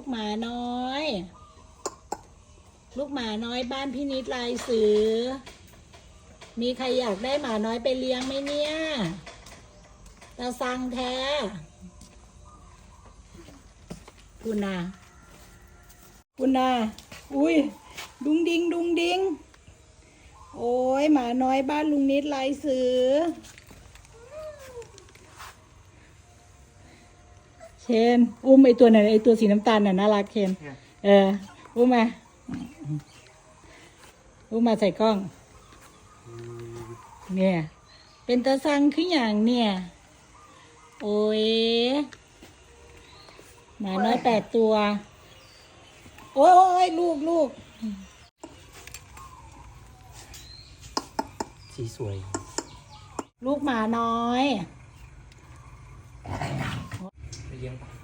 ลูกหมาน้อย ลูกหมาน้อยบ้านพี่นิดลายสือ มีใครอยากได้หมาน้อยไปเลี้ยงไหมเนี่ยตาสั่งแท้คุณนาคุณนาอุ้ย ดุงดิง ดุงดิง โอ้ยหมาน้อยบ้านลุงนิดลายสือ เชนอุ้มไอตัวไหนนไอตัวสีน้ำตาลน่ะน่ารักเชนเอออุ้มมาอุ้มมาใส่กล้อง เนี่ย เป็นตาสังคืออย่างเนี่ย โอ้ยหมาน้อยแปดตัว โอ้ยโอ้ยลูกลูกสีสวย ลูกหมาน้อย yang tahu